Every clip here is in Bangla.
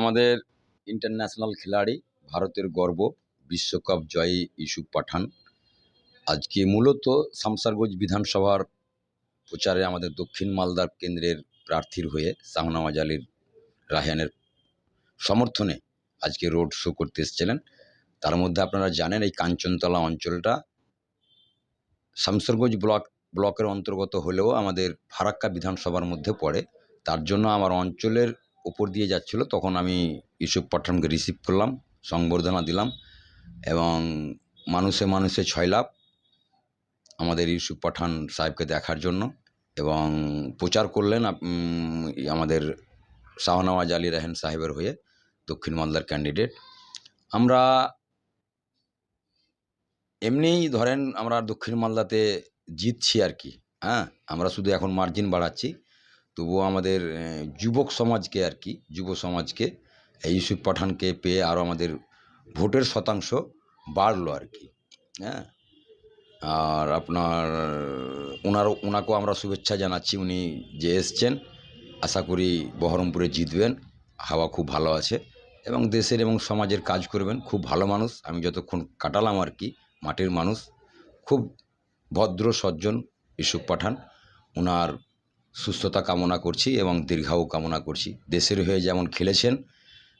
আমাদের ইন্টারন্যাশনাল খেলাড়ি ভারতের গর্ব বিশ্বকাপ জয়ী ইউসুফ পাঠান আজকে মূলত শামসারগঞ্জ বিধানসভার প্রচারে আমাদের দক্ষিণ মালদার কেন্দ্রের প্রার্থীর হয়ে শাহনওয়াজ আলীর রায়হানের সমর্থনে আজকে রোড শো করতে এসেছিলেন তার মধ্যে আপনারা জানেন এই কাঞ্চনতলা অঞ্চলটা শামসারগঞ্জ ব্লক ব্লকের অন্তর্গত হলেও আমাদের ফারাক্কা বিধানসভার মধ্যে পড়ে তার জন্য আমার অঞ্চলের উপর দিয়ে যাচ্ছিল, তখন আমি ইউসুফ পাঠানকে রিসিভ করলাম, সংবর্ধনা দিলাম এবং মানুষে মানুষে লাভ আমাদের ইউসুফ পাঠান সাহেবকে দেখার জন্য এবং প্রচার করলেন আমাদের শাহনওয়াজ আলী রাহেন সাহেবের হয়ে দক্ষিণ মালদার ক্যান্ডিডেট আমরা এমনিই ধরেন আমরা দক্ষিণ মালদাতে জিতছি আর কি হ্যাঁ? আমরা শুধু এখন মার্জিন বাড়াচ্ছি। তবুও আমাদের যুবক সমাজকে আর কি, যুব সমাজকে, এই ইউসুফ পাঠানকে পেয়ে আরও আমাদের ভোটের শতাংশ বাড়লো আর কি হ্যাঁ? আর আপনার ওনার ওনাকেও আমরা শুভেচ্ছা জানাচ্ছি, উনি যে এসছেন, আশা করি বহরমপুরে জিতবেন, হাওয়া খুব ভালো আছে এবং দেশের এবং সমাজের কাজ করবেন, খুব ভালো মানুষ, আমি যতক্ষণ কাটালাম আর কি, মাটির মানুষ, খুব ভদ্র সজ্জন ইউসুফ পাঠান, ওনার সুস্থতা কামনা করছি এবং দীর্ঘায়ু কামনা করছি। দেশের হয়ে যেমন খেলেছেন,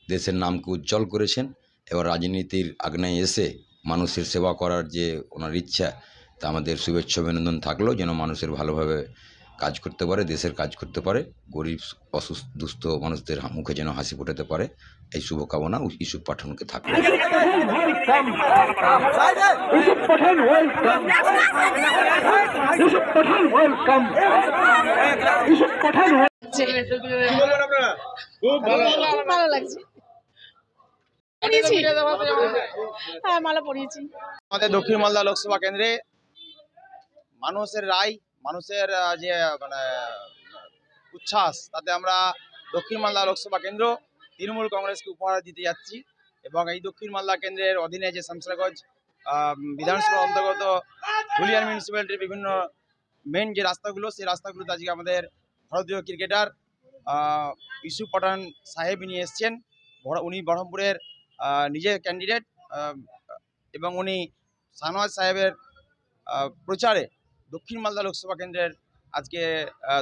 দেশের নামকে উজ্জ্বল করেছেন, এবার রাজনীতির আগ্নেয় এসে মানুষের সেবা করার যে ওনার ইচ্ছা, তা আমাদের শুভেচ্ছা অভিনন্দন থাকল, যেন মানুষের ভালোভাবে কাজ করতে পারে, দেশের কাজ করতে পারে, গরিব, অসুস্থ, দুস্থ মানুষদের মুখে যেন হাসি ফোটাতে পারে, এই শুভকামনা ইউসুফ পাঠানকে ইউসুফ পাঠান আমাদের দক্ষিণ মালদা লোকসভা কেন্দ্রে মানুষের রায় মানুষের যে মানে উচ্ছ্বাস তাতে আমরা দক্ষিণ মালদা লোকসভা কেন্দ্র তৃণমূল কংগ্রেসকে উপহার দিতে যাচ্ছি এবং এই দক্ষিণ মালদা কেন্দ্রের অধীনে যে শামসারগঞ্জ আহ, বিধানসভার অন্তর্গত ধুলিয়ান মিউনিসিপ্যালিটির বিভিন্ন মেন যে রাস্তাগুলো সেই রাস্তাগুলোতে আজকে আমাদের ভারতীয় ক্রিকেটার ইউসুফ পাঠান সাহেব নিয়ে এসছেন। উনি বহরমপুরের আহ, নিজের ক্যান্ডিডেট এবং উনি শাহনওয়াজ সাহেবের প্রচারে দক্ষিণ মালদা লোকসভা কেন্দ্রের আজকে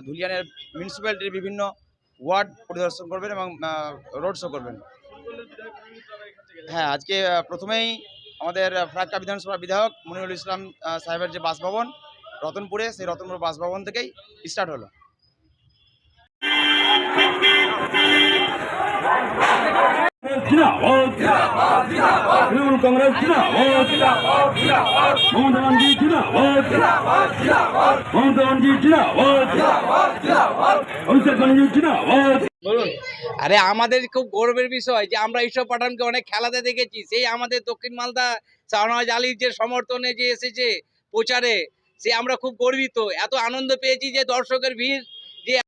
ধুলিয়ানের মিউনিসিপ্যালিটির বিভিন্ন ওয়ার্ড পরিদর্শন করবেন এবং রোড শো করবেন। হ্যাঁ আজকে প্রথমেই আমাদের ফারাক্কা বিধানসভা বিধায়ক মনিরুল ইসলাম সাহেবের যে বাসভবন রতনপুরে সেই রতনপুর বাসভবন থেকেই স্টার্ট হলো। তৃণমূল কংগ্রেস মমতা ব্যানার্জি মমতা ব্যানার্জি অভিষেক ব্যানার্জি জিন্দাবাদ। আরে আমাদের খুব গর্বের বিষয় যে আমরা ঈশ্বর পাঠানকে অনেক খেলাতে দেখেছি। সেই আমাদের দক্ষিণ মালদা শাহনওয়াজ আলীর যে সমর্থনে যে এসেছে প্রচারে সে আমরা খুব গর্বিত। এত আনন্দ পেয়েছি যে দর্শকের ভিড়